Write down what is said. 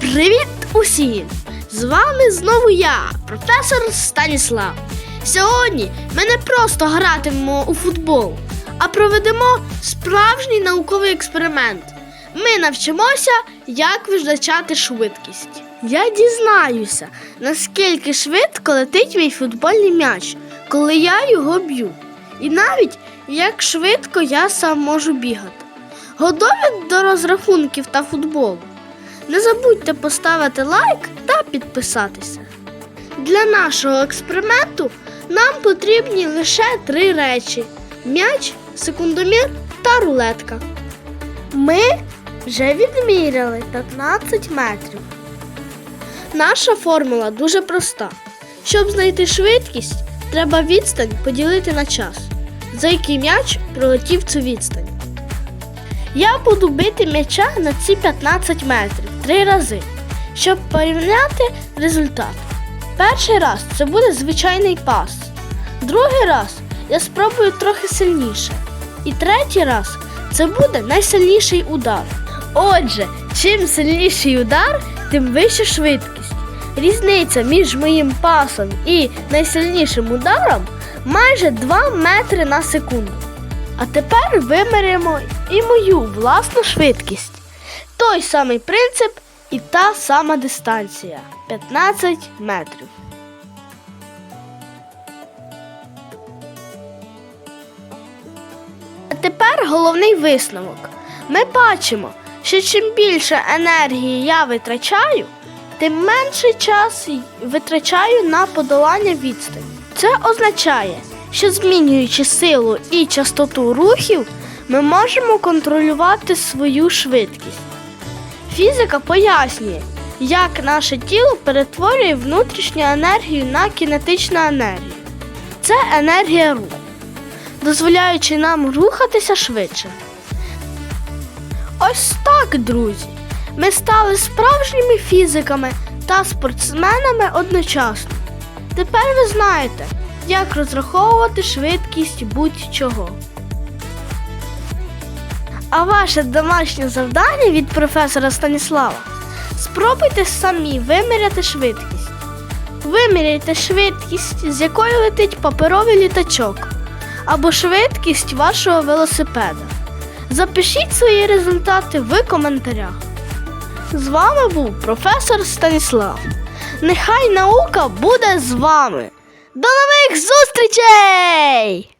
Привіт усім! З вами знову я, професор Станіслав. Сьогодні ми не просто гратимемо у футбол, а проведемо справжній науковий експеримент. Ми навчимося, як визначати швидкість. Я дізнаюся, наскільки швидко летить мій футбольний м'яч, коли я його б'ю. І навіть як швидко я сам можу бігати. Готові до розрахунків та футболу? Не забудьте поставити лайк та підписатися. Для нашого експерименту нам потрібні лише три речі: м'яч, секундомір та рулетка. Ми вже відміряли 15 метрів. Наша формула дуже проста. Щоб знайти швидкість, треба відстань поділити на час, за який м'яч пролетів цю відстань. Я буду бити м'яча на ці 15 метрів три рази, щоб порівняти результат. Перший раз це буде звичайний пас. Другий раз я спробую трохи сильніше. І третій раз це буде найсильніший удар. Отже, чим сильніший удар, тим вища швидкість. Різниця між моїм пасом і найсильнішим ударом майже 2 метри на секунду. А тепер виміряємо і мою власну швидкість. Той самий принцип і та сама дистанція 15 метрів. А тепер головний висновок. Ми бачимо, що чим більше енергії я витрачаю, тим менший час витрачаю на подолання відстані. Це означає, що змінюючи силу і частоту рухів, ми можемо контролювати свою швидкість. Фізика пояснює, як наше тіло перетворює внутрішню енергію на кінетичну енергію. Це енергія руху, дозволяючи нам рухатися швидше. Ось так, друзі. Ми стали справжніми фізиками та спортсменами одночасно. Тепер ви знаєте, як розраховувати швидкість будь-чого. А ваше домашнє завдання від професора Станіслава спробуйте самі виміряти швидкість. Виміряйте швидкість, з якою летить паперовий літачок, або швидкість вашого велосипеда. Запишіть свої результати в коментарях. З вами був професор Станіслав. Нехай наука буде з вами. До нових зустрічей!